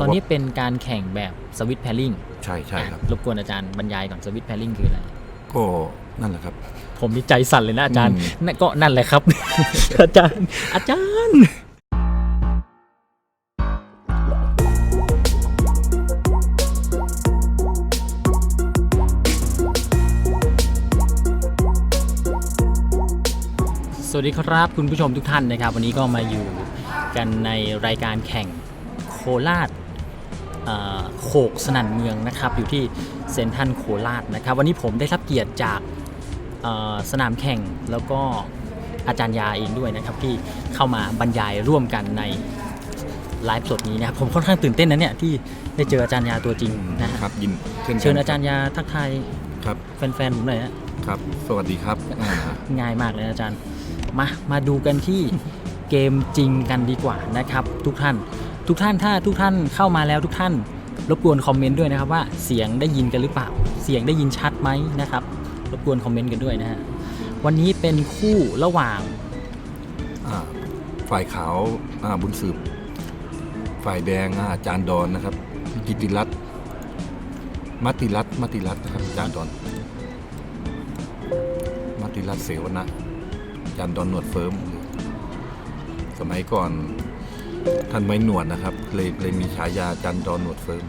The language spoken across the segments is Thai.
ตอนนี้เป็นการแข่งแบบสวิตแพลิงใช่ใช่ครับ รบกวนอาจารย์บรรยายก่อนสวิตแพลิงคืออะไร ก็นั่นแหละครับ ผมนี่ใจสั่นเลยนะอาจารย์อืมนั่นก็นั่นแหละครับ อาจารย์ อาจารย์สวัสดีครับคุณผู้ชมทุกท่านนะครับ วันนี้ก็มาอยู่กันในรายการแข่งโคราชเอ่อ โขกสนั่นเมืองนะครับ อยู่ที่เซนทรันโคราชนะครับ วันนี้ผมได้รับเกียรติจากเอ่อสนามแข่งแล้วก็อาจารย์ยาเองด้วยนะครับ ที่เข้ามาบรรยายร่วมกันในไลฟ์สดนี้นะครับผมค่อนข้างตื่นเต้นนะเนี่ยที่ได้เจออาจารย์ยาตัวจริงนะฮะครับยินเช่นกันเชิญอาจารย์ยาทักทายครับแฟนๆผมหน่อยฮะครับ สวัสดีครับอ่าง่ายมากเลยนะอาจารย์มามาดูกันที่เกมจริงกันดีกว่านะครับ ทุกท่าน ทุกท่านถ้าทุกท่านเข้ามาแล้วทุกท่านรบกวนคอมเมนต์ด้วยนะครับว่าเสียงได้ยินกันหรือเปล่า เสียงได้ยินชัดไหมนะครับ รบกวนคอมเมนต์กันด้วยนะฮะวันนี้เป็นคู่ระหว่างฝ่ายขาวาบุญสืบ ฝ่ายแดงอาจารย์ดอนนะครับ กิติรัตน์มัติรัตน์มัติรัตน์นะครับอาจารย์ดอนมัตติรัตน์เสวนะอาจารย์ดอนหนวดเฟิร์มสมัยก่อน ท่านไม่หนวดนะครับเลยเลยมีฉายาอาจารย์ดอนหนวดเฟิร์ม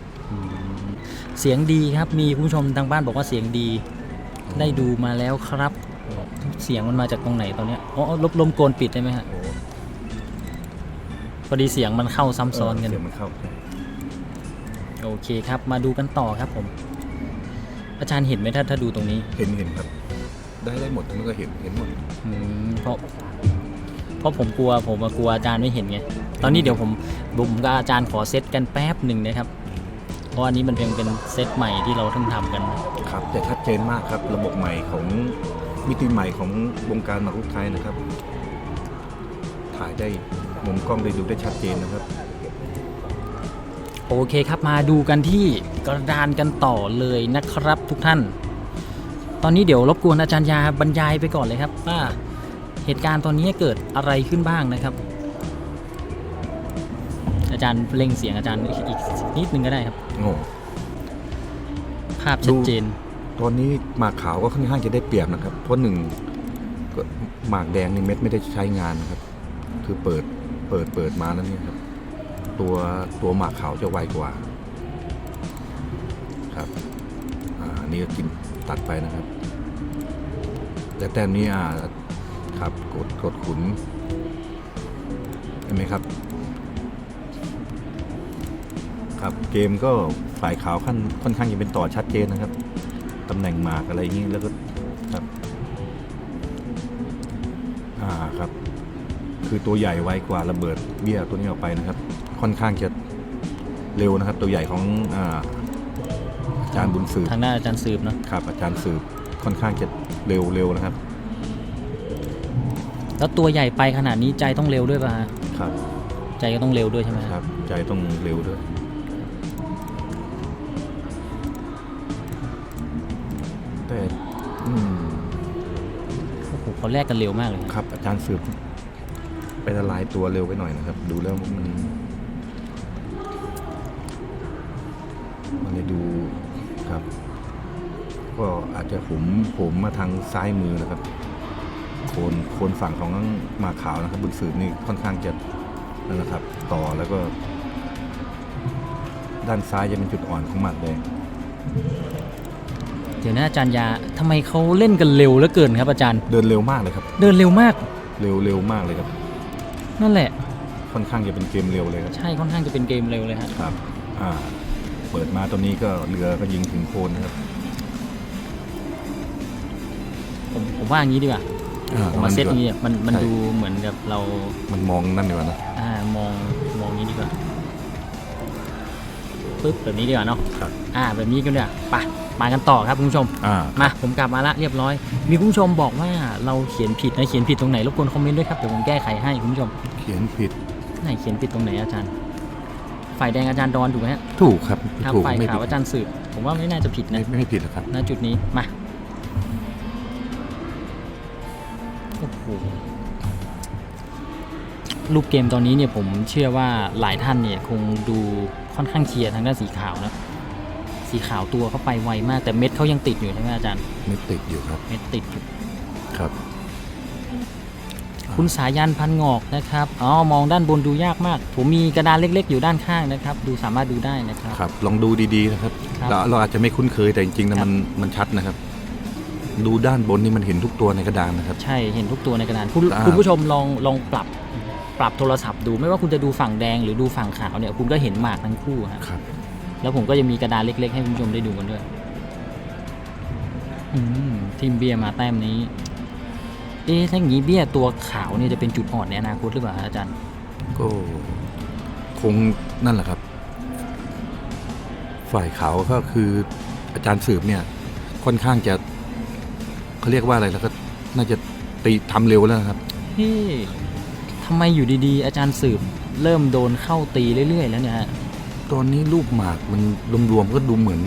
เสียงดีครับมีคุณผู้ชมทางบ้านบอกว่าเสียงดี ได้ดูมาแล้วครับ เสียงมันมาจากตรงไหนตอนเนี้ยอ๋อลบลมโกนปิดได้ไหมฮะโอ้พอดีเสียงมันเข้าซ้ำซ้อนกัน เสียงมันเข้าใช่โอเคครับ มาดูกันต่อครับผม อาจารย์เห็นไหมถ้าถ้าดูตรงนี้ เห็นเห็นครับ ได้ได้หมดมันก็เห็นเห็นหมดอืมเพราะเพ ราะผมกลัวผมกลัวอาจารย์ไม่เห็นไงตอนนี้เดี๋ยวผมผมกับอาจารย์ขอเซตกันแป๊บหนึ่งนะครับ เพราะอันนี้มันเป็นเป็นเซตใหม่ที่เราเพิ่งทำกัน ครับแต่ชัดเจนมากครับระบบใหม่ของมิติใหม่ของวงการหมากรุกไทยนะครับ ถ่ายได้มุมกล้องได้ดูได้ชัดเจนนะครับ โอเคครับมาดูกันที่กระดานกันต่อเลยนะครับทุกท่าน ตอนนี้เดี๋ยวรบกวนอาจารย์ยาบรรยายไปก่อนเลยครับว่า เหตุการณ์ตอนนี้เกิดอะไรขึ้นบ้างนะครับ อาจารย์เล่งเสียงอาจารย์อีกอีกนิดนึงก็ได้ครับโง่ภาพชัดเจน ตอนนี้หมากขาวก็ค่อนข้างจะได้เปรียบนะครับ เพราะหนึ่งก็หมากแดงนี่เม็ดไม่ได้ใช้งานนะครับ คือเปิดเปิดเปิดมาแล้วเนี่ยครับ ตัวตัวหมากขาวจะไวกว่า ครับอ่าอันนี่ก็กินตัดไปนะครับ แต่แต้มนี้อ่า ครับกดกดขุนเห็นไหมครับ ครับเกมก็ฝ่ายขาวค่อนค่อนข้างจะเป็นต่อชัดเจนนะครับตำแหน่งหมากอะไรอย่างนี้แล้วก็ครับอ่าครับ คือตัวใหญ่ไวกว่าระเบิดเบี้ยตัวนี้ออกไปนะครับ ค่อนข้างจะเร็วนะครับ ตัวใหญ่ของอ่าอาจารย์บุญสืบทางด้านอาจารย์สืบเนาะครับอาจารย์สืบค่อนข้างจะเร็วเร็วนะครับ แล้วตัวใหญ่ไปขนาดนี้ใจต้องเร็วด้วยป่ะฮะครับ ใจก็ต้องเร็วด้วยใช่ไหมครับ ใจต้องเร็วด้วย แต่อืมโอ้โหเขาแลกกันเร็วมากเลยครับ อาจารย์สืบไปละลายตัวเร็วไปหน่อยนะครับ ดูแล้วมัน มันเลยดูครับ ก็อาจจะผมผมมาทางซ้ายมือนะครับ โคนโคนฝั่งของหมากขาวนะครับบุญสืบนี่ค่อนข้างจะนั่นนะครับ ต่อแล้วก็ ด้านซ้ายจะเป็นจุดอ่อนของหมากแดงเดี๋ยวนะอาจารย์ยาทำไมเขาเล่นกันเร็วเหลือเกินครับอาจารย์ เดินเร็วมากเลยครับ เดินเร็วมาก เร็วเร็วมากเลยครับ นั่นแหละ ค่อนข้างจะเป็นเกมเร็วเลยครับ ใช่ค่อนข้างจะเป็นเกมเร็วเลยฮะครับ อ่า เปิดมาตัวนี้ก็เรือก็ยิงถึงโคนนะครับ ผมผมว่าอย่างนี้ดีกว่า อ่าผมมาเซตดีกว่นี้มันมันใช่ ดูเหมือนกับเรามันมองนั่นดีกว่านะ อ่ามองมองนี้ดีกว่าปึ๊บแบบนี้ดีกว่าเนาะครับ อ่า แบบนี้ก็ได้ไปมากันต่อครับคุณผู้ชม อ่า มาผมกลับมาละเรียบร้อย มีคุณผู้ชมบอกว่าเราเขียนผิดนะเขียนผิดตรงไหนรบกวนคอมเมนต์ด้วยครับเดี๋ยวผมแก้ไขให้คุณผู้ชมเขียนผิดไหนเขียนผิดตรงไหนอาจารย์ ฝ่ายแดงอาจารย์ดอนถูกไหมฮะถูกครับครับถูกฝ่ายไม่ขาวผิดอาจารย์สืบ ผมว่าไม่น่าจะผิดไม่นะไม่ผิดหรอกครับ ณจุดนี้มา รูปเกมตอนนี้เนี่ยผมเชื่อว่าหลายท่านเนี่ยคงดูค่อนข้างเชียร์ทางด้านสีขาวนะสีขาวตัวเขาไปไวมากแต่เม็ดเขายังติดอยู่ใช่ไหมอาจารย์ไม่ติดอยู่ครับเม็ดติดอยู่ครับ คุณสายันพันงอกนะครับอ๋อมองด้านบนดูยากมาก ผมมีกระดานเล็ก ๆ อยู่ด้านข้างนะครับ ดูสามารถดูได้นะครับครับ ลองดูดีๆนะครับครับเราเราอาจจะไม่คุ้นเคยแต่จริงๆนะครับมันมันชัดนะครับดูด้านบนนี่มันเห็นทุกตัวในกระดานนะครับ ใช่เห็นทุกตัวในกระดานคุณอ่าคุณผู้ชมลองลองปรับ ปรับโทรศัพท์ดูไม่ว่าคุณจะดูฝั่งแดงหรือดูฝั่งขาวเนี่ยคุณก็เห็นหมากทั้งคู่ฮะครับ แล้วผมก็จะมีกระดานเล็ก ๆ ให้คุณผู้ชมได้ดูกันด้วยอืมทีมเบียร์มาแต้มนี้ เอ๊ะถ้าอย่างนี้เบี้ยตัวขาวเนี่ยจะเป็นจุดอ่อนในอนาคตหรือเปล่าฮะอาจารย์ ก็คงนั่นแหละครับ ฝ่ายขาวก็คืออาจารย์สืบเนี่ย ค่อนข้างจะเขาเรียกว่าอะไรแล้วก็น่าจะตีทำเร็วแล้วนะครับ เฮ้ ทำไมอยู่ดีๆ อาจารย์สืบ เริ่มโดนเข้าตีเรื่อยๆ แล้วเนี่ยฮะตอนนี้รูปหมากมันรวมๆก็ดูเหมือน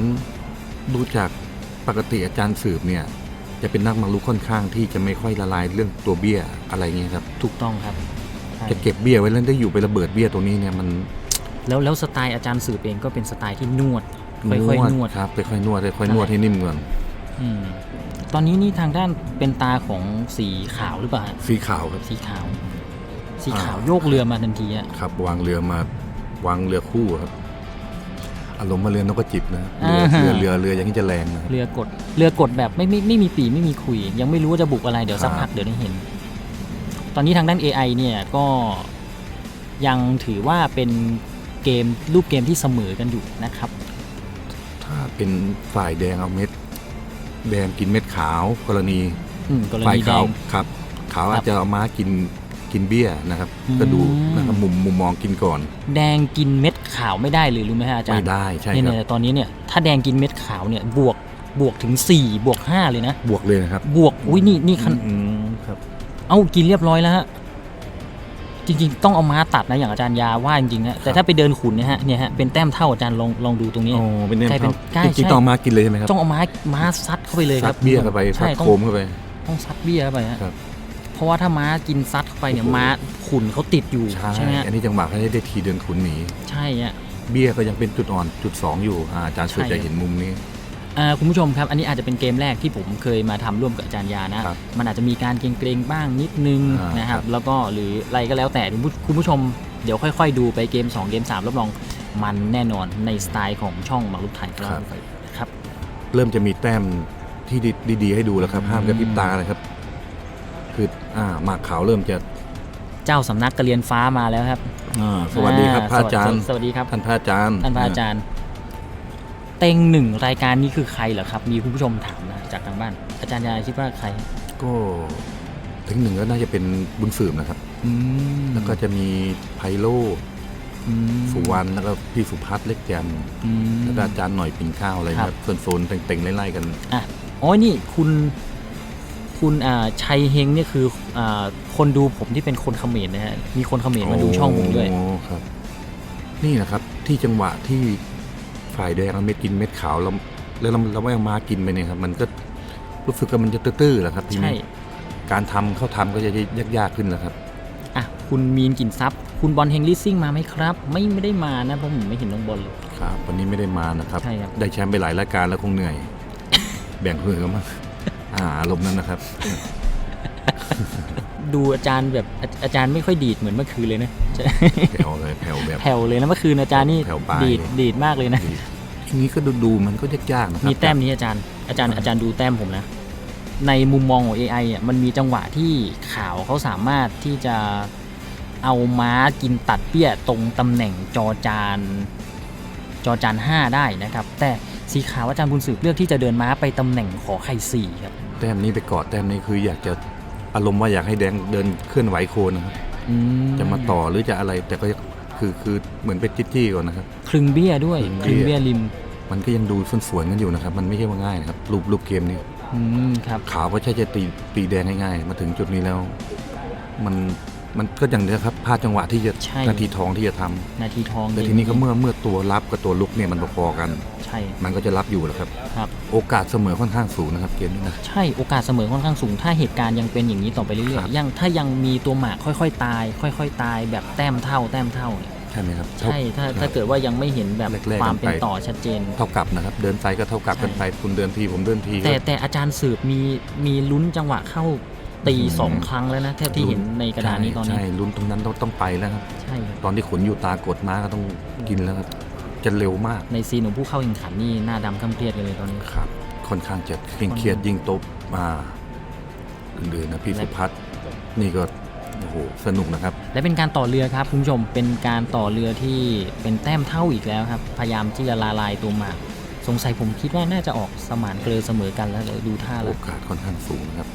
ดูจากปกติอาจารย์สืบเนี่ย จะเป็นนักมารุกค่อนข้างที่จะไม่ค่อยละลายเรื่องตัวเบี้ยอะไรเงี้ยครับ ถูกต้องครับใช่จะเก็บเบี้ยไว้แล้วได้อยู่ไประเบิดเบี้ยตัวนี้เนี่ยมัน แล้วแล้วสไตล์อาจารย์สืบเองก็เป็นสไตล์ที่นวดค่อยๆนวดครับค่อยๆนวดค่อยๆนวดให้นิ่มก่อนอืมตอนนี้นี่ทางด้านเป็นตาของสีขาวหรือเปล่าฮะสีขาวครับสีขาว สีขาวอ่าโยกเรือมาทันทีอะครับ วางเรือมาวางเรือคู่ครับอารมณ์มาเรือนกกระจิบนะเรือเรือเรือเรืออย่างนี้จะแรงนะครับเรือกดเรือกดแบบไม่ไม่ไม่มีปีไม่มีคุย ยังไม่รู้ว่าจะบุกอะไรเดี๋ยวสักครับพักเดี๋ยวได้เห็น ตอนนี้ทางด้าน AI เนี่ยก็ยังถือว่าเป็นเกมรูปเกมที่เสมอกันอยู่นะครับ ถ้าเป็นฝ่ายแดงเอาเม็ด แดงกินเม็ดขาวกรณีอืมกรฝ่ายณีแดขาวงครับ ขาวครับอาจจะเอาม้ากิน กินเบี้ยนะครับอืมก็ดูนะครับมุมมุมมองกินก่อน แดงกินเม็ดขาวไม่ได้เลยรู้ไหมฮะอาจารไม่ย์ได้ใช่เนี่ยครับเนี่ยตอนนี้เนี่ยถ้าแดงกินเม็ดขาวเนี่ยบวกบวกถึง 4 บวก 5 เลยนะ บวกเลยนะครับ บวกอุ้ยนี่นี่คันอืมครับเอ้ากินเรียบร้อยแล้วฮะจริงๆ ต้องเอาม้าตัดนะอย่างอาจารย์ยาว่าจริงๆนะแต่ถ้าไปเดินขุนเนี่ยฮะเนี่ยฮะเป็นแต้มเท่าอาจารย์ลองลองดูตรงนี้โอ้เป็นเนี่ยใช่คเป็รันบใช่จริงใช่ๆต้องเอาม้ากินเลยใช่ไหมครับต้องเอาม้าม้าซัดเข้าไปเลยคซัรับดเบี้ยเข้าไปซัใช่ดต้องโคมเข้าไป ต้องซัดเบี้ยเข้าไปฮะครับ เพราะว่าถ้าม้ากินซัดเข้าไปเนี่ยม้าขุนเขาติดอยู่ใช่ใช่ไหมฮะอันนี้จังหวะเขาได้ทีเดินขุนหนีใช่ฮะเบี้ยก็ยังเป็นจุดอ่อนจุดสองอยู่อาอาจารย์สุดใช่จะเห็นมุมนี้อ่าคุณผู้ชมครับ อันนี้อาจจะเป็นเกมแรกที่ผมเคยมาทำร่วมกับอาจารย์ยานะครับมันอาจจะมีการเกรงๆบ้างนิดนึงอ่านนะครับครับ แล้วก็หรืออะไรก็แล้วแต่คุณผู้คุณผู้ชมเดี๋ยวค่อยๆ ดูไปเกม 2 เกม3รับรองมันแน่นอนในสไตล์ของช่องหมากรุกไทยครับครับเริ่มจะมีแต้มที่ดีดีๆให้ดูแล้วครับห้ามกระพริบตาเลยครับ คืออ่าหมากขาวเริ่มจะเจ้าสำนักกระเรียนฟ้ามาแล้วครับอ่าสวัสดีครับพระอาจารย์สวัสดีครับท่านพระอาจารย์ท่านพระอาจารย์เต็งหนึ่งรายการนี้คือใครเหรอครับ มีคุณผู้ชมถามนะจากทางบ้าน อาจารย์ยาคิดว่าใคร ก็ถึงหนึ่งก็น่าจะเป็นบุญสืบนะครับอืมแล้วก็จะมีไพโลอืมสุวรรณแล้วก็พี่สุพัฒน์เล็กแจมอืมแล้วก็อาจารย์หน่อยปิ่นข้าวอะไรครัครับบโซนๆเต็งๆไล่ๆกันอะอ๋อนี่คุณ คุณอ่าชัยเฮงเนี่ยคืออ่าคนดูผมที่เป็นคนเขมรนะฮะ มีคนเขมรมาดูช่องผมด้วยโอ้ครับ นี่นะครับ ที่จังหวะที่ฝ่ายแดงเอาเม็ดกินเม็ดขาวแล้วแล้วเราเราไม่เอามากินไปเนี่ยครับ มันก็รู้สึกว่ามันจะตื้อๆแหละครับทีใช่นี้การทำเข้าทำก็จะยากๆขึ้นแล้วครับอะคุณมีนกลิ่นซับคุณบอลเฮงลิสซิ่งมาไหมครับ ไม่ไม่ได้มานะเพราะผมไม่เห็นน้องบอลเลยครับวันนี้ไม่ได้มานะครับใช่ครับได้แชมป์ไปหลายรายการแล้วคงเหนื่อย แบ่งเพื่อนกันมั้ง อ่าอารมณ์นั้นนะครับ ดูอาจารย์แบบอาอาจารย์ไม่ค่อยดีดเหมือนเมื่อคืนเลยนะใช่แผ่วเลยแผ่วแบบ แผ่วเลยนะเมื่อคืนอาจารย์นี่แผ่วปลาย ดีดดีดมากเลยนะดีทีนี้ก็ดูดูๆมันก็ยากๆนะครับมีแต้มนี้อาจารย์อาจารย์อาจารย์ดูแต้มผมนะในมุมมองของ AI อะมันมีจังหวะที่ข่าวเขาสามารถที่จะเอาม้ากินตัดเปี้ยตรงตำแหน่งจอจานจอจาน5ได้นะครับ แต่ สีขาวอาจารย์บุญสืบเลือกที่จะเดินม้าไปตำแหน่งขอไข่สี่ครับ แต้มนี้ไปกอดแต้มนี้คืออยากจะอารมณ์ว่าอยากให้แดงเดินเคลื่อนไหวโคนนะครับอืจะมาต่อหรือจะอะไรแต่ก็คือคือเหมือนเป็นจี้ๆก่อนนะครับคลึงเบี้ยด้วยคคลึลึงงเบี้เบี้ยยริม มันก็ยังดูสวนๆกันอยู่นะครับ มันไม่ใช่ว่าง่ายนะครับรูปรูปเกมนี้อืมครับขาวก็ใช่จะตีตีแดงง่ายๆมาถึงจุดนี้แล้ว มันมันก็อย่างนี้ครับพลาดจังหวะที่จะใช่นาทีทองที่จะทำนาทีทองแต่ทีนี้ก็เมื่อเมื่อตัวรับกับตัวลุกเนี่ยมันพอๆกัน ใช่มันก็จะรับอยู่แหล้วครับ ครับ โอกาสเสมอค่อนข้างสูงนะครับเกมนี้นะ ใช่โอกาสเสมอค่อนข้างสูง ถ้าเหตุการณ์ยังเป็นอย่างนี้ต่อไปเรื่อยครับ ๆยังถ้ายังมีตัวหมากค่อย ๆ ตาย ค่อย ๆ ตาย แบบแต้มเท่าแต้มเท่าเนี่ยใช่ไหมครับเท่าใช่ถ้าครับถ้าเกิดว่ายังไม่เห็นแบบแรกๆความกันไปเป็นต่อชัดเจน เท่ากับนะครับ เดินไฟก็เท่ากับกันไปคุณเดินทีผมเดินทีแต่ก็แต่อาจารย์สืบมีมีลุ้นจังหวะเข้าตีอืม สองครั้งแล้วนะแทบที่เห็นในกระดานนี้ตอนนี้ใช่ลุ้นตรงนั้นต้องต้องไปแล้วครับ ใช่ครับตอนที่ขนอยู่ตากดมาก็ต้องกินแล้วครับ จะเร็วมาก ในซีนของผู้เข้าแข่งขันนี่หน้าดำคำเครียดกันเลยตอนนี้ ครับ ค่อนข้างจะเคร่งเครียดยิ่งโต๊ะมาอื่นๆนะพี่สุพัฒน์นี่ก็โอ้โหสนุกนะครับ และเป็นการต่อเรือครับคุณผู้ชมเป็นการต่อเรือที่เป็นแต้มเท่าอีกแล้วครับ พยายามที่จะละลายตัวหมาก สงสัยผมคิดว่าน่าจะออกสมานเกลือเสมอกันแล้วเลยดูท่าโอแล้วกาสค่อนข้างสูงนะครับ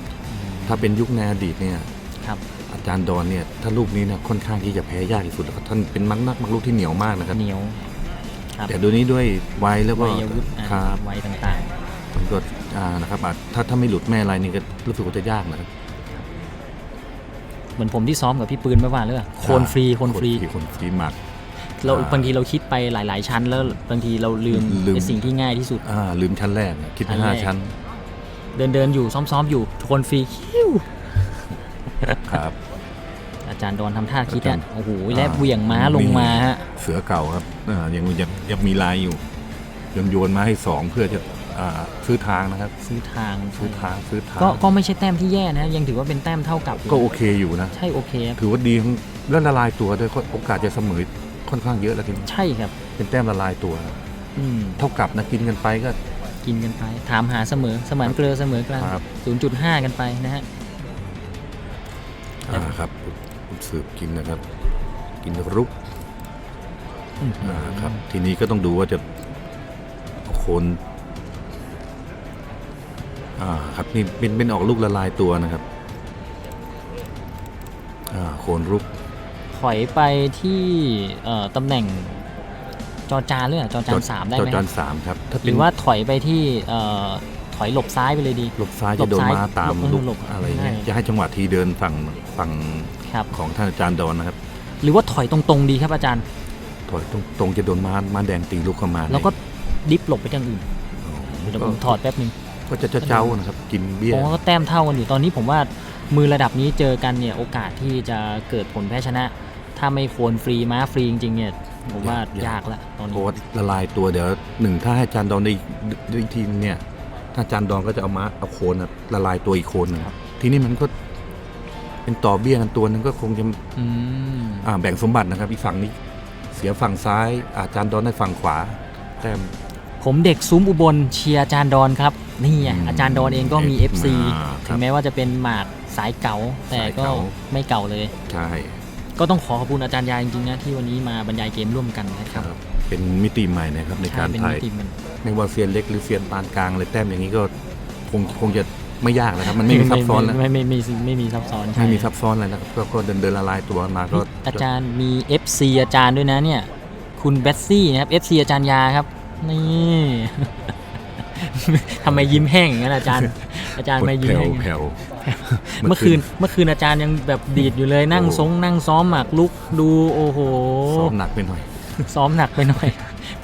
ถ้าเป็นยุคในอดีตเนี่ยครับอาจารย์ดอนเนี่ยถ้าลูกนี้เนี่ยค่อนข้างที่จะแพ้ยากที่สุดแล้วครับท่านเป็นมักนักมักลูกที่เหนียวมากนะครับเหนียว ครับ แต่ดูนี้ด้วยวัยแล้วก็วัยวุฒิอ่าครับวัยต่างมันก็อ่านะครับอาจถ้าถ้าไม่หลุดแม่อะไรนี่ก็รู้สึกว่าจะยากนะครับๆ เหมือนผมที่ซ้อมกับพี่ปืนเมื่อวานเลยอะโคนฟรีโคนฟรีโคนฟรีหมัก เราอ่าบางทีเราคิดไปหลาย ๆ ชั้น แล้วบางทีเราลืมลืม ในสิ่งที่ง่ายที่สุด อ่าลืมชั้นแรกเนี่ยคิดชั้นห้าแรกชั้นเดินเดินๆอยู่ซ้อมๆอยู่โคนฟรีคิ้วครับอา จารย์ดอนทำท่าคิดอาจาอะรย์โอ้โหแลบเหวี่ยงม้าลงมาฮะเสือเก่าครับอ่ายังยังยังมีลายอยู่ยังโยนมาให้สองเพื่อจะอ่าซื้อทางนะครับ ซื้อทางซื้อทางซื้อทางก็ก็ไม่ใช่แต้มที่แย่นะ ยังถือว่าเป็นแต้มเท่ากับ ก็โอเคอยู่นะ ใช่โอเคครับถือว่าดีทั้งแล้วละลายตัวด้วยโอกาสจะเสมอค่อนข้างเยอะแล้วทีนี้ใช่ครับ เป็นแต้มละลายตัวอืมเท่ากับนะกินกันไปก็ กินกันไป ถามหาเสมอเสมานเกลือเสมอกันครับ0.5กันไปนะฮะอ่าครับคุณ สืบกินนะครับ กินรุกอ่าครับ ทีนี้ก็ต้องดูว่าจะเอาโคนอ่าครับนี่เป็นเป็นออกลูกละลายตัวนะครับอ่าโคนรุกถอยไปที่เอ่อตำแหน่งจอจานเลยเหรอจอจานสามได้ไหมจอจานสามครับ ถ้าหเป็นรือว่าถอยไปที่เอ่อ ถอยหลบซ้ายไปเลยดี หลบซ้ายจะโดนหลบซ้ายม้าตามหลบลูกหลบอะไรเงี้ยใช่จะให้จังหวะทีเดินฝั่งฝั่งครับของท่านอาจารย์ดอนนะครับ หรือว่าถอยตรงๆดีครับอาจารย์ ถอยตรงตรงจะโดนม้าม้าแดงตีลูกเข้ามา แล้วก็ดิฟหลบไปทางอื่นอ๋อเดี๋ยวผมถอดแป๊บนึงก็จะเจ้าๆนะครับกินเบี้ยผมว่าก็แต้มเท่ากันอยู่ตอนนี้ผมว่ามือระดับนี้เจอกันเนี่ยโอกาสที่จะเกิดผลแพ้ชนะ ถ้าไม่โคนฟรีม้าฟรีจริงๆเนี่ยผมว่ายากละตอนเพนี้ราะว่าละลายตัวเดี๋ยวหนึ่งถ้าให้อาจารย์ดอนได้อีกได้อีกทีเนี่ยถ้า อาจารย์ดอนก็จะเอามาเอาโคนน่ะละลายตัวอีกโคนหนึงครับ ทีนี้มันก็เป็นต่อเบี้ยกันตัวหนึงก็คงจะอืมอ่าแบ่งสมบัตินะครับอีกฝั่งนี้ เสียฝั่งซ้าย อาจารย์ดอนได้ฝั่งขวาแต้มผมเด็กซุ้มอุบลเชียร์อาจารย์ดอนครับ นี่ไงอืมอาจารย์ดอนเองก็มีเอฟ FC มาครับถึงแม้ว่าจะเป็นหมากสายเก่าแต่ก็สายเก๋าไม่เก่าเลย ใช่ ก็ต้องขอขอบคุณอาจารย์ยาจริงๆนะที่วันนี้มาบรรยายเกมร่วมกันนะครับเป็นมิติใหม่นะครับในการใช่เป็นถ่ายมิติมันไม่ว่าเซียนเล็กหรือเซียนปานกลางเลยแต้มอย่างนี้ก็คงคงจะไม่ยากแล้วครับ มันไม่มีซับซ้อนแล้วไม่ไม่ไม่ไม่ไม่มีซับซ้อนใช่ไม่มีซับซ้อนอะไรนะครับก็ก็เดินเดินละลายตัวมาก็นี่อาจารย์มี FC อาจารย์ด้วยนะเนี่ย คุณเบสซี่นะครับ FC อาจารย์ยาครับนี่ ทำไมยิ้มแห้งอย่างนั้นอาจารย์ อาจารย์ไม่ยิ้มแผ่วแห้งแผ่วเมื่อคืนเมื่อคืนอาจารย์ยังแบบดีดอยู่เลยนั่งโอ้ซงนั่งซ้อมหมากลุกดูโอ้โหซ้อมหนักไปหน่อย ซ้อมหนักไปหน่อย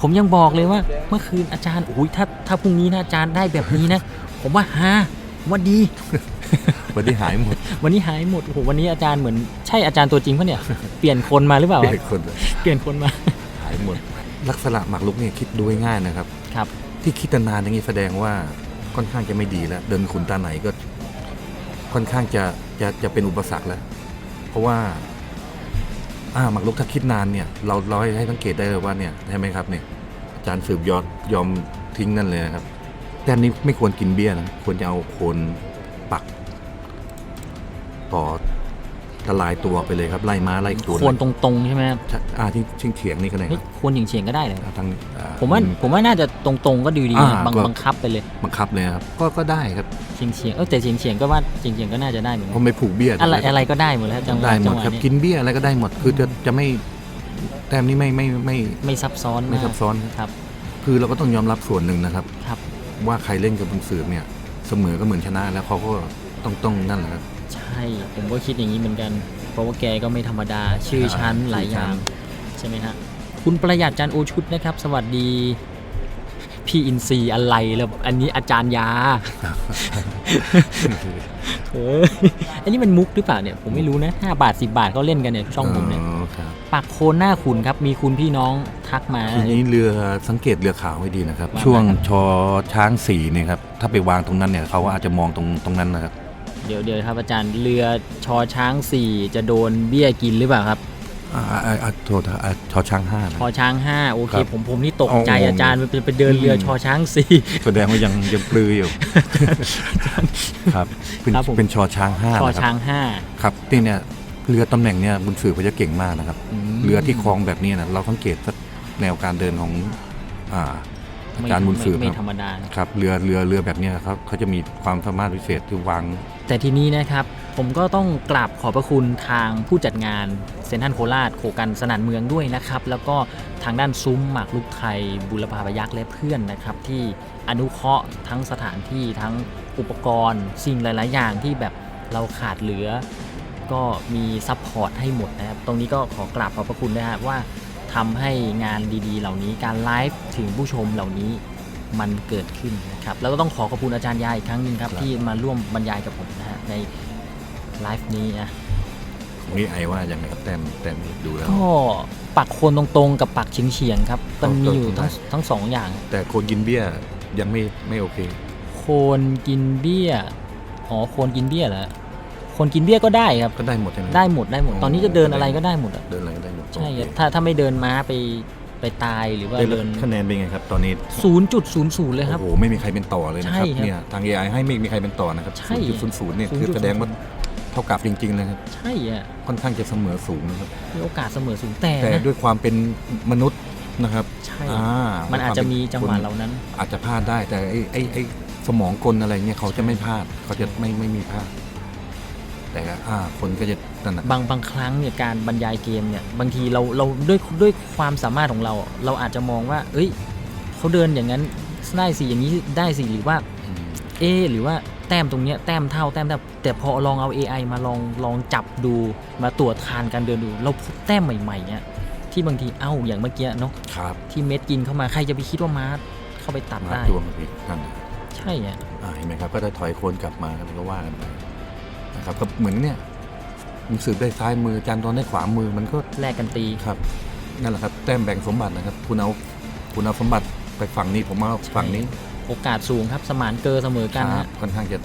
ผมยังบอกเลยว่า เมื่อคืนอาจารย์โอ้ยถ้าถ้าพรุ่งนี้นะอาจารย์ได้แบบนี้นะ ผมว่าฮาผมว่าดี วันที่หายหมด วันนี้หายหมดโอ้โหวันนี้อาจารย์เหมือนใช่อาจารย์ตัวจริงปะเนี่ยเปลี่ยนคนมาหรือเปล่าเด็วะกคนเลยเปลี่ยนคนมา หายหมด ลักษณะหมากลุกเนี่ยคิดดูง่ายๆนะครับครับ ที่คิดนานอย่างนี้แสดงว่าค่อนข้างจะไม่ดีแล้ว เดินขุนตาไหนก็ค่อนข้างจะจะจะเป็นอุปสรรคแล้ว เพราะว่าอ่าหมากลุกถ้าคิดนานเนี่ย เราเราให้ให้สังเกตได้เลยว่าเนี่ยใช่ไหมครับเนี่ยอาจารย์สืบยอดยอมทิ้งนั่นเลยนะครับ แต่อันนี้ไม่ควรกินเบี้ยนะ ควรจะเอาโคนปัก ต่อ ละลายตัวไปเลยครับไล่ม้าไล่โคนควรตรงๆใช่ไหมครับใช่อ่าที่ชิงเถียงนี่ก็ได้คเฮ้ยรับควรเฉียงๆก็ได้เลย อ่าทางอ่ ผมว่าผมว่าน่าจะตรงๆก็ดีดีนะอ่าบังก็ บังคับไปเลยบังคับเลยครับก็ก็ได้ครับเฉียงเฉียงๆเออแต่เฉียงเฉียงๆก็ว่าเฉียงเฉียงๆก็น่าจะได้เหมือนเพกันราะไม่ผูกเบี้ยอะไรอะไรก็ได้หมดแล้วจังหวะได้หมจัดงหวะครับนี้กินเบี้ยอะไรก็ได้หมดคือจะจะไม่แต้มนี้ไม่ไม่ไม่ไม่ซับซ้อนไม่ากซับซ้อนครับครับ คือเราก็ต้องยอมรับส่วนหนึ่งนะครับ ครับ ว่าใครเล่นกับบุญสืบเนี่ย เสมอก็เหมือนชนะแล้วเขาก็ต้องต้องนั่นแหละครับ ใช่ ผมก็คิดอย่างนี้เหมือนกัน เพราะว่าแกก็ไม่ธรรมดา ชื่อชั้นใช่หลายอย่างชื่อชั้ใช่ไหมฮะ คุณประหยัดจันทร์โอชุดนะครับ สวัสดี พี่อินซีย์อะไรแล้วอันนี้อาจารย์ยาเอออันนี้มันมุกหรือเปล่าเนี่ย ผมไม่รู้นะ5บาท 10 บาทเขาเล่นกันเนี่ยช่องผมเนี่ยอ๋อครับปักโคนหน้าขุนครับ มีคุณพี่น้องทักมา ทีนี้เรือสังเกตเรือขาวให้ดีนะครับว่าช่วงไงครับชอช้างสีเนี่ยครับ ถ้าไปวางตรงนั้นเนี่ยเขาก็อาจจะมองตรงตรงนั้นนะครับ เดี๋ยวเดี๋ยวครับอาจารย์เรือชอช้างสี่จะโดนเบี้ยกินหรือเปล่าครับอ่าอ่าอ่าโทษครับอ่าชอช้างห้านะ ชอช้างห้าโอเค ครับผมผมนี่ตกใจเอาอาจารย์ไปไปไปเดินเรืออมชอช้างสี่ แสดงว่ายังยังปลืออยู่ ครับเป็นครับผม เป็นชอช้างห้าชอนะคช้ารับงห้า ครับนี่เนี่ยเรือตำแหน่งเนี่ยบุญสืบเขาจะเก่งมากนะครับมเรือที่คลองแบบนี้นะเราสังเกตสักแนวการเดินของอ่า อาจารย์บุญสืบไม่คไม่ธรรับรมดานะครับเรือเรือเรือแบบเนี้ยเขาเขาจะมีความสามารถพิเศษที่วางแต่ทีนี้นะครับผมก็ต้องกราบขอบพระคุณทางผู้จัดงานเซนทรัลโคราชโคกันสนานเมืองด้วยนะครับ แล้วก็ทางด้านซุ้มหมากลุกไทยบุรพาพยักษ์และเพื่อนนะครับ ที่อนุเคราะห์ทั้งสถานที่ทั้งอุปกรณ์ สิ่งหลาย ๆ อย่างที่แบบเราขาดเหลือ ก็มีซัพพอร์ตให้หมดนะครับ ตรงนี้ก็ขอกราบขอบพระคุณนะครับว่า ทำให้งานดีๆ เหล่านี้การไลฟ์ถึงผู้ชมเหล่านี้มันเกิดขึ้นนะครับแล้วก็ต้องขอขอบคุณอาจารย์ยาอีกครั้งหนึ่งครับครับที่มาร่วมบรรยายกับผมนะฮะในไลฟ์นี้นะของนี่ไอว่ายังไงครับแต้มแต้มดูแล้วก็ปักโคนตรงๆ กับปักเฉียงๆครับมันมีอยู่ทั้งตรงๆทั้งสองอย่าง แต่คนกินเบี้ยยังไม่ไม่โอเค โคนกินเบี้ยอ๋อโคนกินเบี้ยเหรอโคนกินเบี้ยก็ได้ครับ ก็ได้หมดใช่ไหม ได้หมดได้หมด ตอนนี้จะเดินอะไรก็ได้หมดอะเดินอะไรก็ได้หมดใช่ครับโอเคถ้าถ้าไม่เดินม้าไปไปตายหรือว่าได้เดินคะแนนเป็นไงครับ ตอนนี้0.00เลยครับ โอ้โหไม่มีใครเป็นต่อเลยนะครับใช่ครับเนี่ยทาง AI ให้ไม่มีใครเป็นต่อนะครับใช่จุดศูนย์ศูนย์เนี่ยคือ0.00 แสดงว่าเท่ากับจริงๆเลยครับใช่อะค่อนข้างจะเสมอสูงนะครับมีโอกาสเสมอสูงแต่แต่นะด้วยความเป็นมนุษย์นะครับใช่อ่ามันอาจจะมีจังหวะคนเหล่านั้น อาจจะพลาดได้แต่ไอ้ไอ้ไอ้สมองกลอะไรเนี่ยเขาจะไม่พลาดเขาจะไม่ไม่มีพลาด แต่อ่าคนก็จะนั่นนะบางบางครั้งเนี่ยการบรรยายเกมเนี่ยบางทีเราเราด้วยด้วยความสามารถของเรา เราอาจจะมองว่า เอ้ยเขาเดินอย่างนั้นได้สิอย่างนี้ได้สิหรือว่าอืมเอะหรือว่าแต้มตรงเนี้ยแต้มเท่าแต้มเท่าแต่พอลองเอา AI มาลองลองจับดูมาตรวจทานการเดินดู เราพบแต้มใหม่ๆเนี่ยที่บางทีเอ้าอย่างเมื่อกี้เนาะครับที่เม็ดกินเข้ามาใครจะไปคิดว่ามาร์ทเข้าไปตัดมาได้ ตัวมาอีกนั่นนะใช่อะอ่าเห็นไหมครับ ก็ได้ถอยโคนกลับมาแล้วก็ว่ากันไปนะ ครับก็เหมือนเนี่ยมึงสืบได้ซ้ายมือจานตอนได้ขวามือมันก็แลกกันตีครับนั่นแหละครับแต้มแบ่งสมบัตินะครับ คุณเอาคุณเอาสมบัติไปฝั่งนี้ผมเอาฝั่งนี้โอกาสสูงครับ สมานเกอเสมอกันครัฮะบค่อนข้างจะ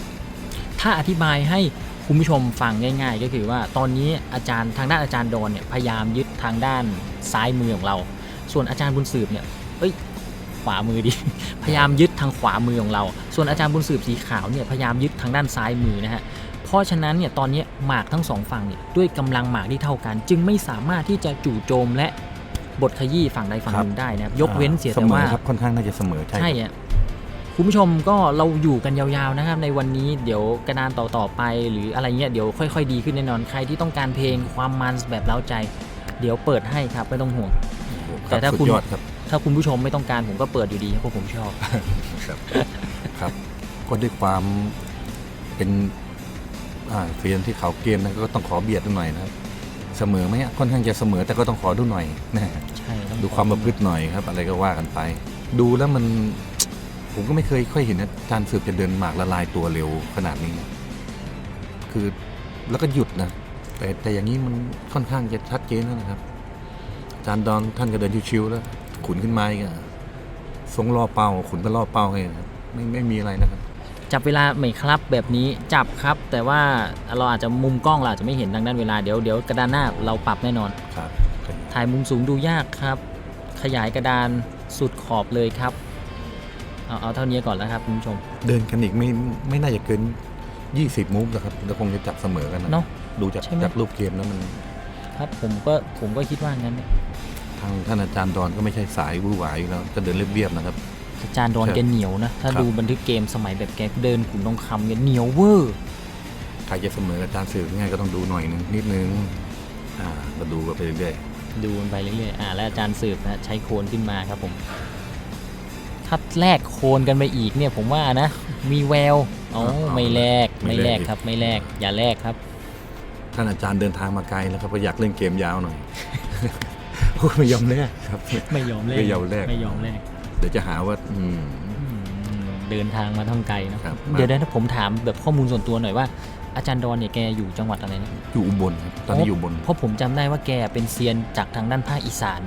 ถ้าอธิบายให้คุณผู้ชมฟังง่าย ๆ ก็คือว่าตอนนี้อาจารย์ทางด้านอาจารย์โดนเนี่ยพยายามยึดทางด้านซ้ายมือของเรา ส่วนอาจารย์บุญสืบเนี่ยเอ้ยขวามือดิพยายามยึดทางขวามือของเรา ส่วนอาจารย์บุญสืบสีขาวเนี่ยพยายามยึดทางด้านซ้ายมือนะฮะเพ ราะฉะนั้นเนี่ยตอนนี้หมากทั้งสองฝั่งเนี่ยด้วยกำลังหมากที่เท่ากัน จึงไม่สามารถที่จะจู่โจมและบทขยี้ฝั่งใดฝั่งหนึ่งได้นะครับยกเว้นเสียเสแต่มอว่าครับค่อนข้างน่าจะเสมอใช่ใช่ครับอะคุณผู้ชมก็เราอยู่กันยาวๆนะครับในวันนี้เดี๋ยวกระดานต่อๆไป หรืออะไรเงี้ยเดี๋ยวค่อยๆ ดีขึ้นแน่นอนใครที่ต้องการเพลงความมันแบบเล้าใจ เดี๋ยวเปิดให้ครับไม่ต้องห่วงโอ้โหแต่ถ้าสุดคุณยอดครับถ้าคุณผู้ชมไม่ต้องการผมก็เปิดอยู่ดีเพราะผมชอบครับครับก็ด้วยความเป็นอ่า เซียนที่เขาเกมนะก็ต้องขอเบียดดูหน่อยนะครับ เสมอไหมอะค่อนข้างจะเสมอแต่ก็ต้องขอดูหน่อยนะใช่ต้องดูความประพฤติหน่อยครับ อะไรก็ว่ากันไป ดูแล้วมันผมก็ไม่เคยค่อยเห็นอาจารย์สืบจะเดินหมากละลายตัวเร็วขนาดนี้ คือแล้วก็หยุดนะแต่แต่อย่างนี้มันค่อนข้างจะชัดเจนแล้วนะครับอาจารย์ดอนท่านก็เดินชิวๆแล้ว ขุนขึ้นมาอีกอะทรงล่อเป้าขุนก็ล่อเป้าให้นะครับไม่ไม่มีอะไรนะครับ จับเวลาไหมครับแบบนี้จับครับ แต่ว่าเราอาจจะมุมกล้องเราอาจจะไม่เห็นทางด้านเวลาเดี๋ยวเดี๋ยวกระดานหน้าเราปรับแน่นอน ครับถ่ายมุมสูงดูยากครับ ขยายกระดานสุดขอบเลยครับ เอาเอาเท่านี้ก่อนแล้วครับคุณผู้ชม เดินกันอีกไม่ไม่น่าจะเกิน 20มูฟนะครับแล้วคงจะจับเสมอกันนะเนาะดูจากใช่ไหม จากรูปเกมแล้วมัน ครับผมก็ผมก็คิดว่างั้นเนี่ยทางท่านอาจารย์ดอนก็ไม่ใช่สายวุ่นวายอยู่แล้วก็เดินเรียบๆนะครับ อาจารย์โดนใช่แกเหนียวนะ ถ้าครับดูบันทึกเกมสมัยแบบแกเดินขุนทองคำแกเหนียวเวอร์ใครจะเสมอกับอาจารย์สืบง่ายก็ต้องดูหน่อยนึงนิดนึงอ่าก็ดูกันไปเรื่อยดูมันไปเรื่อยๆอ่าและอาจารย์สืบนะใช้โคนขึ้นมาครับผมถ้าแลกโคนกันไปอีกเนี่ยผมว่านะ มีแววอ๋อไม่แลกไม่แลกครับ ไม่แลกอย่าแลกครับๆท่านอาจารย์เดินทางมาไกลแล้วครับก็อยากเล่นเกมยาวหน่อยโอ้ยไม่ยอมแลกครับ ไม่ยอมแลกไม่ยอมแลกไม่ยอมแลกเดี๋ยวจะหาว่าอืมอืมเดินทางมาท่องไกลเนอะครับ เดี๋ยวนะผมถามแบบข้อมูลส่วนตัวหน่อยว่าอาจารย์ดอนเนี่ยแกอยู่จังหวัดอะไรนะอยู่อุบลครับตอนนี้อยู่อุบลเพราะผมจำได้ว่าแกเป็นเซียนจากทางด้านภาคอีสาน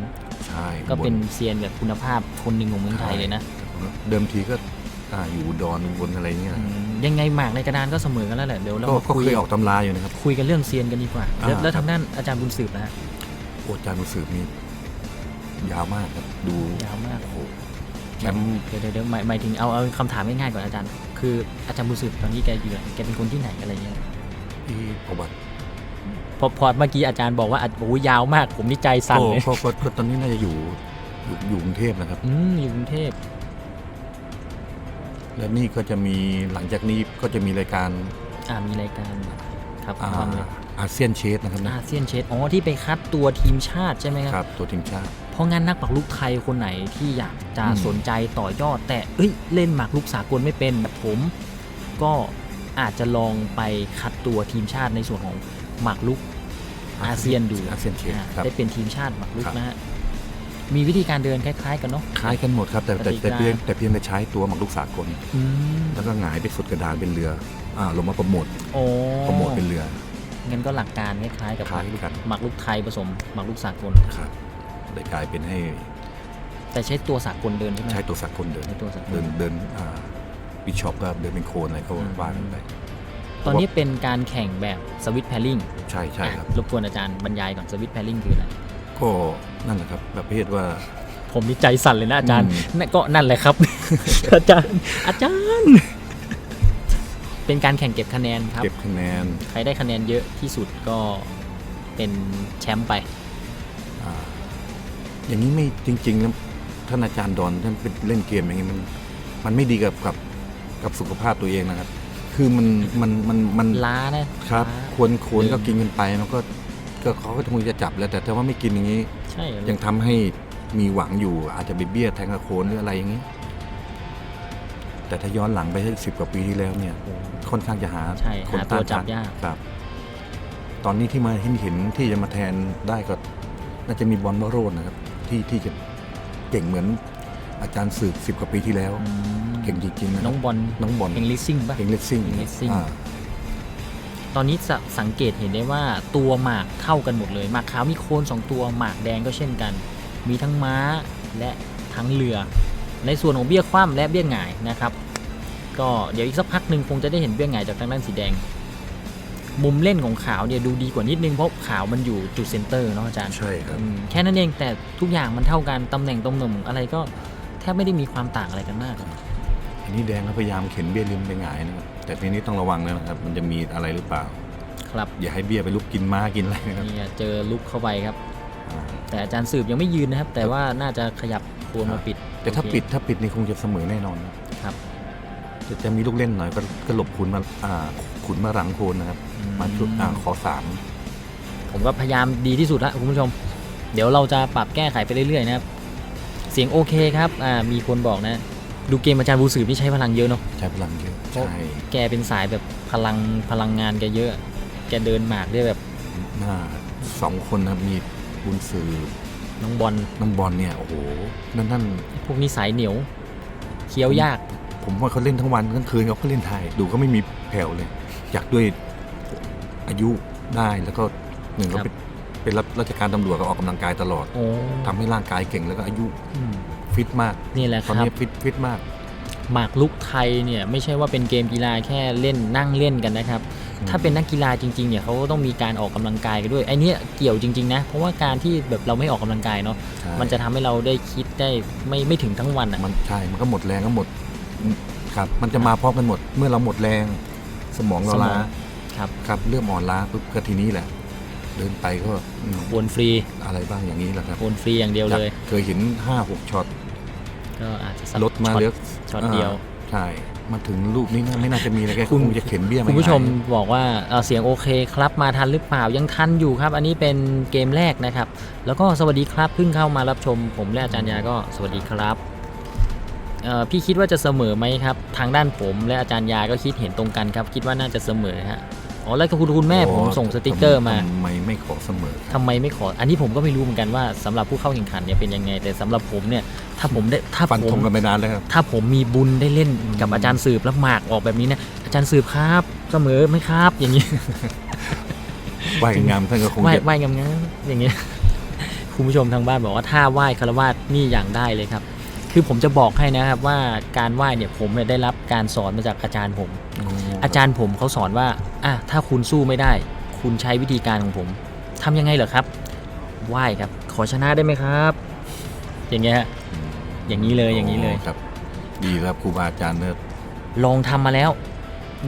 ใช่ก็เป็นอุบลเซียนแบบคุณภาพคนหนึ่งของเมืองไทยเลยนะเดิมทีก็อ่าอยู่อุดอนอุบลอะไรเงี้ยอืมยังไงหมากในกระดานก็เสมอกันแล้วแหละเดี๋ยวเราก็มาก็คุยเคยออกตำราอยู่นะครับ คุยกันเรื่องเซียนกันดีกว่า แล้วอ่า แล้วครับทางด้านอาจารย์บุญสืบนะฮะโอ้อาจารย์มุสืบนี่ยาวมากครับดูยาวมาก โอ้โห แชมป์เดี๋ยวเดี๋ยวเดี๋ยวหมายหมายถึงเอาเอาคำถามง่ายๆก่อนอาจารย์ คืออาจารย์บุญสืบตอนนี้แกอยู่ไหนแกเป็นคนที่ไหนอะไรเงี้ยที่ประวัติพอพอเมื่อกี้อาจารย์บอกว่าอะโอ้ยยาวมากผมนี่ใจสั่นเลยก็ก็ก็ตอนนี้น่าจะอยู่อยู่อยู่กรุงเทพนะครับ อืมอยู่กรุงเทพและนี่ก็จะมีหลังจากนี้ก็จะมีรายการอ่ามีรายการครับอ่าฟังเลยอาเซียนเชสนะครับนะอาเซียนเชสอ๋อที่ไปคัดตัวทีมชาติใช่ไหมครับ ครับตัวทีมชาติ เพราะงั้นนักหมากรุกไทยคนไหนที่อยากจะอืมสนใจต่อยอด แต่เอ้ยเล่นหมากรุกสากลไม่เป็นแบบผม ก็อาจจะลองไปคัดตัวทีมชาติในส่วนของหมากรุกอาเซียนดูอาเซียนเชสอ่าครับได้เป็นทีมชาติหมากรุกครับนะฮะมีวิธีการเดินคล้ายๆกันเนาะคล้ายกันหมดครับแต่แต่กติกาแต่เพียงแต่เพียงแต่ใช้ตัวหมากรุกสากลอืมแล้วก็หงายไปสุดกระดานเป็นเรืออ่าลงมาโปรโมทโอ้โปรโมทเป็นเรืองั้นก็หลักการคล้ายๆกับคล้ายกันหมากรุกไทยผสมหมากรุกสากลครับ ได้กลายเป็นให้แต่ใช้ตัวสากลเดินใช่ไหม ใช้ตัวสากลเดินใช้ตัวสากล เดินเดินอ่าบิชอปก็เดินเป็นโคนอะไรก็อืมว่ากันไปตอนนี้เป็นการแข่งแบบสวิตแพลลิงใช่ใช่ครับ รบกวนอาจารย์บรรยายก่อนสวิตแพลลิงคืออะไร ก็นั่นแหละครับประเภทว่า ผมนี่ใจสั่นเลยนะอาจารย์อืมนั่นก็นั่นแหละครับ อาจารย์อาจารย์ เป็นการแข่งเก็บคะแนนครับ เก็บคะแนน ใครได้คะแนนเยอะที่สุดก็เป็นแชมป์ไปอ่า อย่างนี้ไม่จริงๆแล้วท่านอาจารย์ดอนท่านเป็นเล่นเกมอย่างนี้มันมันไม่ดีกับกับกับสุขภาพตัวเองนะครับ คือมันมันมันมันล้านะครับ ล้า ควรควรเดิมก็กินกันไปมันก็ก็เขาก็คงจะจับแล้วแต่ถ้าว่าไม่กินอย่างนี้ ใช่เหรอยังทำให้มีหวังอยู่อาจจะไปเบี้ยแทงกระโคนหรืออะไรอย่างนี้ แต่ถ้าย้อนหลังไปสักสิบกว่าปีที่แล้วเนี่ย ค่อนข้างจะหาใช่คนหาตัวต้านจับทานยาก ครับ ตอนนี้ที่มาเห็นเห็นที่จะมาแทนได้ก็ น่าจะมีบอลวโรจน์นะครับ ที่ที่จะเก่งเหมือนอาจารย์สืบสิบกว่าปีที่แล้วอืมเก่งจริงๆนะคน้รัอบงบอลน้องบอลเฮงลิสซิ่งปะเก่งเลสซิ่งเก่งเลสซิ่งอ่าตอนนี้สสังเกตเห็นได้ว่าตัวหมากเท่ากันหมดเลยหมากขาวมีโคนสองตัวหมากแดงก็เช่นกัน มีทั้งม้าและทั้งเรือ ในส่วนของเบี้ยคว่ำและเบี้ยหงายนะครับ ก็เดี๋ยวอีกสักพักหนึ่งคงจะได้เห็นเบี้ยหงายจากทางด้านสีแดง มุมเล่นของขาวเนี่ยดูดีกว่านิดนึงเพราะขาวมันอยู่จุดเซนเตอร์เนาะอาจารย์ใช่ครับอืมแค่นั้นเองแต่ทุกอย่างมันเท่ากันตำแหน่งตรงหนุ่มอะไรก็แทบไม่ได้มีความต่างอะไรกันมากอันนี้แดงก็พยายามเข็นเบี้ยริมไปหงายนะครับแต่ทีนี้ต้องระวังนะครับมันจะมีอะไรหรือเปล่า ครับอย่าให้เบี้ยไปลุกกินม้ากินอะไรนะครับนี่เจอลุกเข้าไปครับอ่าแต่อาจารย์สืบยังไม่ยืนนะครับ แต่ว่าน่าจะขยับโคนมาปิด แต่ถ้าโอเคปิดถ้าปิดนี่คงจะเสมอแน่นอนนะครับ จะจะมีลูกเล่นหน่อยก็ก็หลบขุนมาอ่าขุนมาหลังโคนนะครับอืมาชุดอ่าขอสามผมก็พยายามดีที่สุดแล้วคุณผู้ชม เดี๋ยวเราจะปรับแก้ไขไปเรื่อยๆนะครับ เสียงโอเคครับอ่ามีคนบอกนะ ดูเกมอาจารย์บูสืบนี่ใช้พลังเยอะเนาะใช้พลังเยอะเพราะใช่แกเป็นสายแบบพลังพลังงานแกเยอะ แกเดินหมากได้แบบหน้าสองคนนะครับมีบุญสือน้องบอลน้องบอลเนี่ยโอ้โหนั่นนั่นพวกนี้สายเหนียวเคี้ยวยาก ผมว่าเขาเล่นทั้งวันทั้งคืนเขาก็เล่นไทยดูเขาไม่มีแผ่วเลยจากด้วยอายุได้แล้วก็หนึ่งครัเขาบเป็นเป็นรับราชการตำรวจก็ออกกำลังกายตลอดโอ้ทำให้ร่างกายเก่งแล้วก็อายุอืมฟิตมากนี่แหละคตอนรับนี้ฟิตฟิตมาก หมากลุกไทยเนี่ยไม่ใช่ว่าเป็นเกมกีฬาแค่เล่นนั่งเล่นกันนะครับถ้าเป็นนักกีฬาจริงๆเนี่ยเขาก็ต้องมีการออกกำลังกายกันด้วยไอ้เนี่ยเกี่ยวจริงๆนะเพราะว่าการที่แบบเราไม่ออกกำลังกายเนาะใช่มันจะทำให้เราได้คิดได้ไม่ไม่ถึงทั้งวันอะ มันใช่มันก็หมดแรงก็หมด ครับมันจะมาพร้อมกันหมด เมื่อเราหมดแรง สมองเราสมอง ล้าครับครับเริ่มอ่อนล้าปุ๊บก็ทีนี้แหละ เดินไปก็อืมวนฟรีอะไรบ้างอย่างนี้แหละครับวนฟรีอย่างเดียวเลยจากเคยเห็นห้าหกช็อตก็อาจจะสักลดมาช็อต เหลือช็อตเดียวาใช่มาถึงลูกนี้น่าไม่น่าจะมีอะไรแกคุณคงจะเข็นเบี้ยคุณผู้ชมง่ายบอกว่าเอ่อเสียงโอเคครับมาทันหรือเปล่ายังทันอยู่ครับ อันนี้เป็นเกมแรกนะครับ แล้วก็สวัสดีครับเพิ่งเข้ามารับชม ผมและอาจารย์ยาก็สวัสดีครับเอ่อ พี่คิดว่าจะเสมอไหมครับ ทางด้านผมและอาจารย์ยาก็คิดเห็นตรงกันครับ คิดว่าน่าจะเสมอฮะอ๋อแล้วก็คุณคุณแม่ผมส่งสติกเกอร์มาทำไมไม่ขอเสมอทำไมไม่ขอ อันนี้ผมก็ไม่รู้เหมือนกันว่าสำหรับผู้เข้าแข่งขันเนี่ยเป็นยังไง แต่สำหรับผมเนี่ยถ้าผมได้ถ้าฟันผธมงกันไปนานแล้วครับถ้าผมมีบุญได้เล่นกับอาจารย์สืบแล้วหมากออกแบบนี้เนี่ยอาจารย์สืบครับเสมอไหมครับ อย่างนี้ไหวกันงามท่านก็คงไหว้จะไหว้งามๆอย่างเงี้ยคุณผู้ชมทางบ้านบอกว่าถ้าไหว้คารวาสนี่อย่างได้เลยครับ คือผมจะบอกให้นะครับว่าการไหว้เนี่ยผมเนี่ยได้รับการสอนมาจากอาจารย์ผม อาจารย์ผมเขาสอนว่าอะถ้าคุณสู้ไม่ได้ คุณใช้วิธีการของผมทำยังไงเหรอครับ ไหว้ครับ ขอชนะได้ไหมครับ อย่างเงี้ยฮะอย่างนี้เลยอย่างนี้เลยครับ ดีครับครูบาอาจารย์เนี่ยลองทำมาแล้ว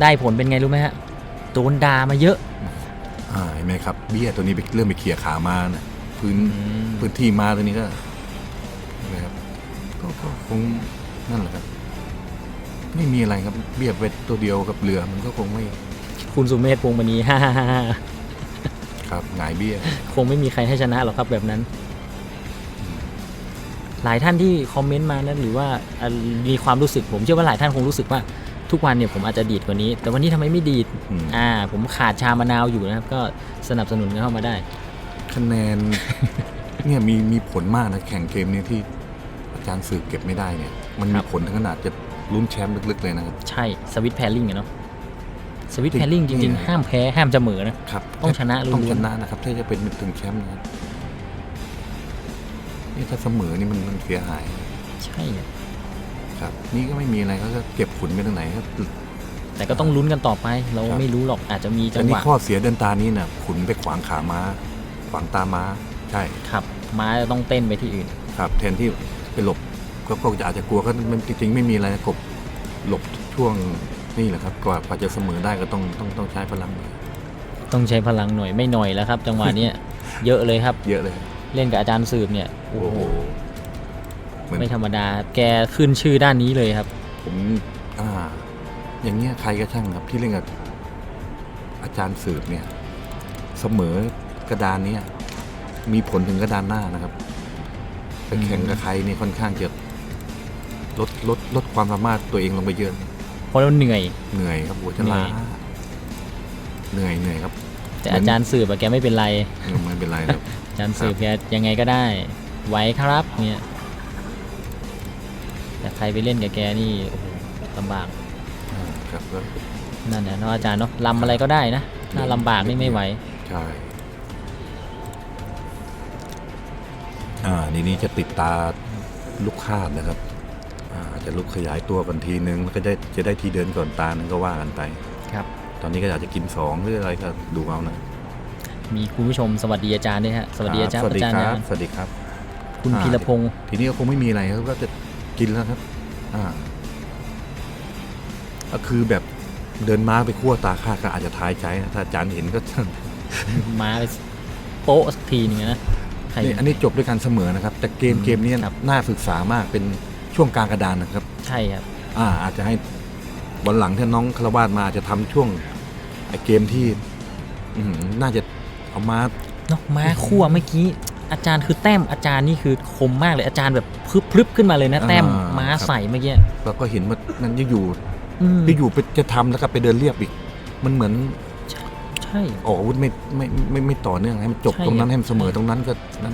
ได้ผลเป็นไงรู้ไหมฮะโดนด่ามาเยอะอ่าเห็นไหมครับเบี้ยตัวนี้ไปเริ่มไปเขี่ยขามานะพื้นพื้นที่มาตัวนี้ก็เห็นไหมครับ ก็ก็คงนั่นแหละครับ ไม่มีอะไรครับเบี้ยไปตัวเดียวกับเรือมันก็คงไม่คุณสุเมธพวงมณีฮ่าฮ่าฮ่าฮ่าครับหงายเบี้ยคงไม่มีใครให้ชนะหรอกครับแบบนั้น หลายท่านที่คอมเมนต์มานั้นหรือว่าอะมีความรู้สึกผมเชื่อว่าหลายท่านคงรู้สึกว่าทุกวันเนี่ยผมอาจจะดีดกว่านี้ แต่วันนี้ทำไมไม่ดีด อืมอ่า ผมขาดชามะนาวอยู่นะครับ ก็สนับสนุนกันเข้ามาได้ คะแนน เนี่ยมีมีผลมากนะแข่งเกมนี้ที่ อาจารย์สืบเก็บไม่ได้เนี่ย มันคมีรับผลถึงขนาดจะลุ้นแชมป์ลึกๆเลยนะครับ ใช่สวิตแพลิงเนาะสวิตจริงแพลิงจริงนี่ๆนะห้ามแพ้ห้ามเสมอนะครับต้องชนะล้วนๆต้องชนะนะครับ ถ้าจะเป็นถึงแชมป์นะครับนี่ถ้าเสมอนี่มันมันเสียหาย ใช่อะครับ นี่ก็ไม่มีอะไรเขาก็เก็บขุนไปทางไหนครับแต่ก็ต้องลุ้นกันต่อไป เราครับไม่รู้หรอกอาจจะมีจัแต่งหนี่วะข้อเสียเดินตานี้นะขุนไปขวางขาม้า ขวางตาม้า ใช่ครับ ม้าจะต้องเต้นไปที่อื่น ครับ แทนที่ ไปหลบก็ก็จะอาจจะกลัวก็มันจริงๆไม่มีอะไรนะกบหลบช่วงนี่แหละครับกว่ากว่าจะเสมอได้ก็ต้องต้องต้องใช้พลังหน่อยต้องใช้พลังหน่อยไม่หน่อยแล้วครับ จังหวะเนี้ยเยอะเลยครับ เยอะเลย เล่นกับอาจารย์สืบเนี่ยโอ้โอ้โหโหเหมือนไม่ธรรมดาแกขึ้นชื่อด้านนี้เลยครับ ผมอ่า อย่างเงี้ยใครก็ช่างครับ ที่เล่นกับอาจารย์สืบเนี่ย เสมอกระดานเนี้ยมีผลถึงกระดานหน้านะครับ ไปแข่งกับใครนี่ค่อนข้างจะลดลดลดความสามารถตัวเองลงไปเยอะเพราะเราเหนื่อย เหนื่อยครับหัวจะล้าเหนื่อยเหนื่อยครับ แต่เหมือนอาจารย์สืบอะแกไม่เป็นไรไม่เป็นไรครับอาจารย์สืบแกยังไงก็ได้ไหวครับเนี่ยแต่ใครไปเล่นกับแกนี่โอ้โหลำบากอ่าครับก็นั่นนะเนาะอาจารย์เนาะลำอะไรก็ได้นะถ้าลำบากนี่ไม่ไหวใช่ อ่านี่นี่จะติดตาลูกคาดนะครับอ่าอาจจะลุกขยายตัวกันทีนึงแล้วก็ได้จะได้ทีเดินก่อนตานึงก็ว่ากันไป ครับ ตอนนี้ก็อยากจะกินสองหรืออะไรก็ดูเอานะ มีคุณผู้ชมสวัสดีอาจารย์ด้วยฮะ สวัสดีอาจารย์สวัสดีอาจารย์คนะรับสวัสดีครับ คุณอ่าพีรพงศ์ ทีนี้ก็คงไม่มีอะไรครับก็จะกินแล้วครับ อ่า ก็คือแบบเดินม้าไปขั้วตาข้าก็อาจจะทายใจนะถ้าอาจารย์เห็นก็มาไปโป๊ะสักทีหนึงนะ ใครนี่อันนี้จบด้วยการเสมอนะครับ แต่เกมอืมเกมนี้ครับน่าศึกษามากเป็นช่วงกลางกระดานนะครับ ใช่ครับ อ่าอาจจะให้วันหลังถ้าน้องคารวาสมาอาจจะทำช่วงไอเกมที่อืมน่าจะเอามาเนาะม้าคั่วเมื่อกี้อาจารย์คือแต้มอาจารย์นี่คือคมมากเลยอาจารย์แบบพรึบพรึบขึ้นมาเลยนะอ่าแต้มครับม้าใส่เมื่อกี้แล้วก็เห็นว่านั้นยังอยู่อืมที่อยู่ไปจะทำแล้วก็ไปเดินเรียบอีก มันเหมือนใช่ ออกอาวุธไม่ไม่ไมไม่ไม่ต่อเนื่องให้มันจบใช่ ตรงนั้นครับให้มันเสมอตรงนั้นก็นั่น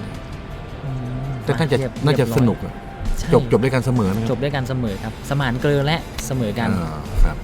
อืมแต่น่าจะเรียบน่าจะเรียบร้อยสนุกอะใช่จบจบด้วยการเสมอนะคจรับบด้วยการเสมอครับ สมานเกลือและเสมอกัน อ่าครับ